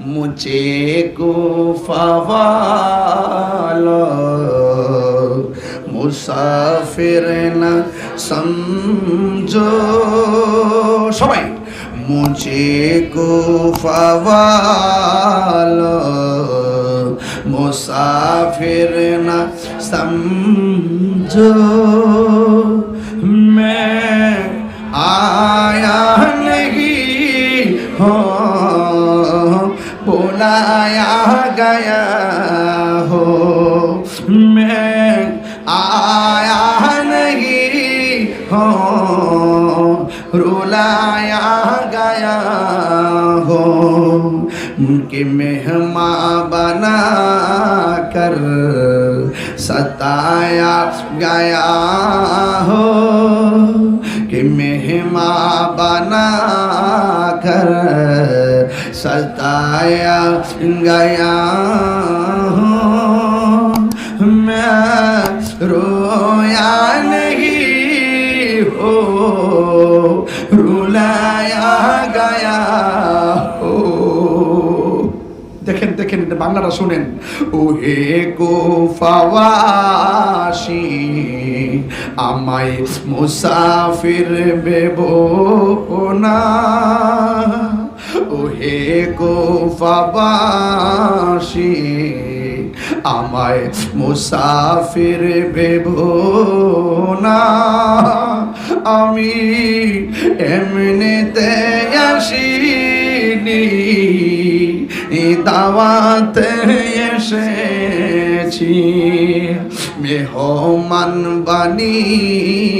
मुझे को फवालो মুসাফির না সমঝো সবাই মুঝে কো ফওয়ালো মুসাফির না সমঝো मैं गया हो। मैं आया नहीं हो। रुलाया गया हो। उनके मेहमा बना कर सताया गया हो। कि मेहमा बना कर सताया गया हो मैं रोया नहीं हो रुलाया गया हो দেখেন দেখেন এটা বাংলাটা শুনেন ও হে গো ফাওয়াশি আমায় মুসাফির বেব না ও হে গো ফাওয়াশি আমায় মুসাফির বেব না। আমি এমনিতে আসিনি দাওয়াতে এসেছি। মেহমান বানিয়ে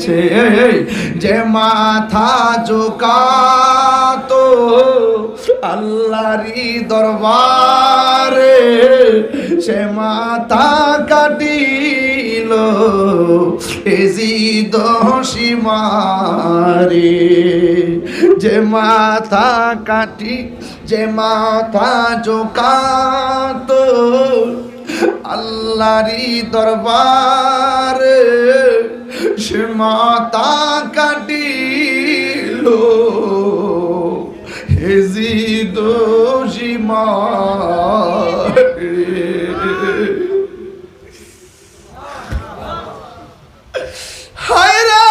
হয়েছে যে মাথা জোকাতো আল্লাহরি দরবারে, সে মাথা কাটিল এজি দোষী মারে যে মাথা কাটি, যে মাথা জোকাতো আল্লাহরি দরবারে মাতা কাটিল। হেজি দোষী হায়রা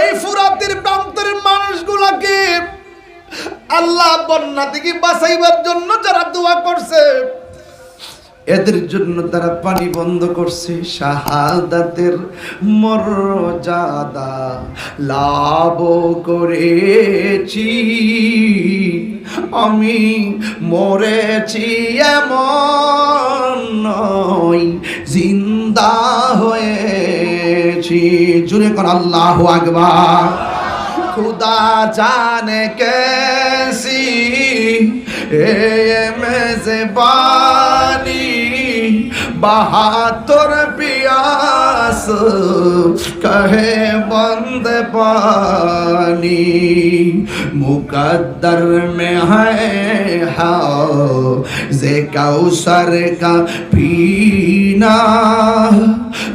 এই ফুরাতের প্রান্তের মানুষগুলাকে আল্লাহ বন্যা থেকে বাঁচাইবার জন্য যারা দোয়া করছে এদের জন্য তারা পানি বন্ধ করছে। শাহাদাতের মর্যাদা লাভ করেছি। আমি মরেছি এমন জিন্দা হয়েছি। জুড়ে কর, আল্লাহ আগবা খুদা জানে কেসি এ মেজবানি বাহাত্তর পি कहे, बंद पानी मुकद्दर में है हे जे कौसर का पीना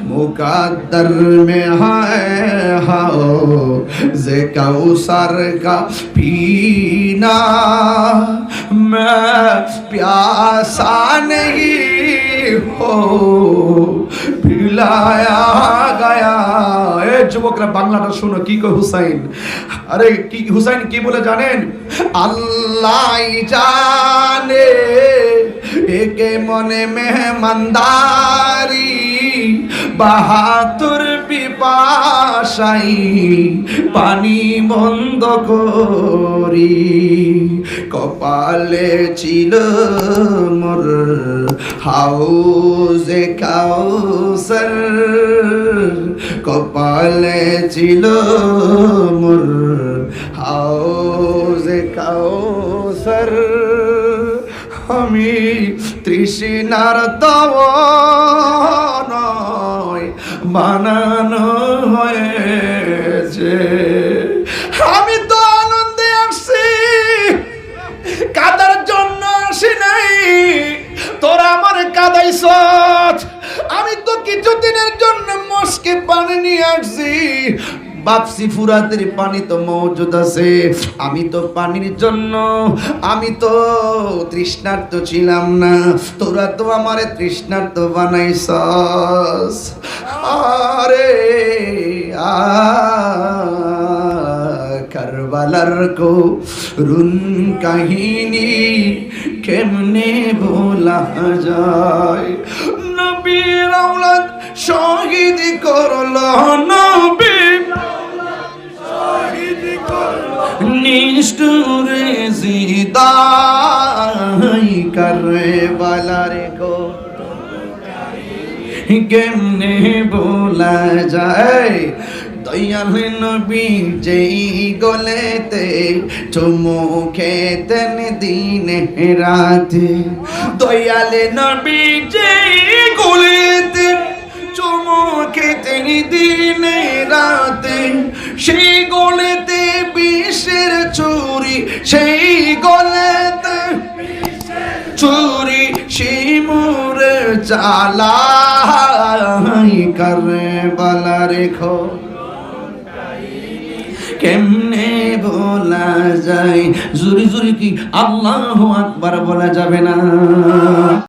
मुकद्दर में है, हाओ, जे कौसर का पीना मैं प्यासा नहीं हो যুবকরা বাংলাটা শোনো, কি কয় হুসাইন? আরে, কি, হুসাইন কি বলে জানেন? আল্লাহ জানে, একে মনে মেহমানদারি বাহাতুর পিপাসাই পানি বন্ধ করি। কপালে ছিল মোর হাউজে কাউসার। কপালে ছিল মোর হাউজে কাউসার। আমি তৃষ্ণার তব নয় বানানো হয়েছে। আমি তো আনন্দে আসছি। কাদার জন্য আসি নাই। তোরা আমার কাদাইছ। আমি তো কিছুদিনের জন্য মস্কে পানি নিয়ে আসছি। বাপসি ফুরাতের পানি তো মজুদ আছে। আমি তো পানির জন্য, আমি তো তৃষ্ণার্ত ছিলাম না। তোরা তো আমারে তৃষ্ণার্ত বানাইছস। আরে কারবালার কো রুন কাহিনী কেমনে ভোলা যায়? নবীর আওলাদ শহীদ করল নবী। নিষ্ঠুরে জিদাই করে বালারে কো কেমনে বলা যায়? দয়াল নবী যেই গলেতে চুমু খেতেন দিনে রাতে। দয়াল নবী যেই গলেতে চুমু খেতেন দিনে রাতে, সেই চুরি সেই গলেতে চুরি শিমুর চালাই করে বলা রেখো। কেমনে বলা যায়? জুরি জুরি কি আল্লাহ আকবার বলা যাবে না?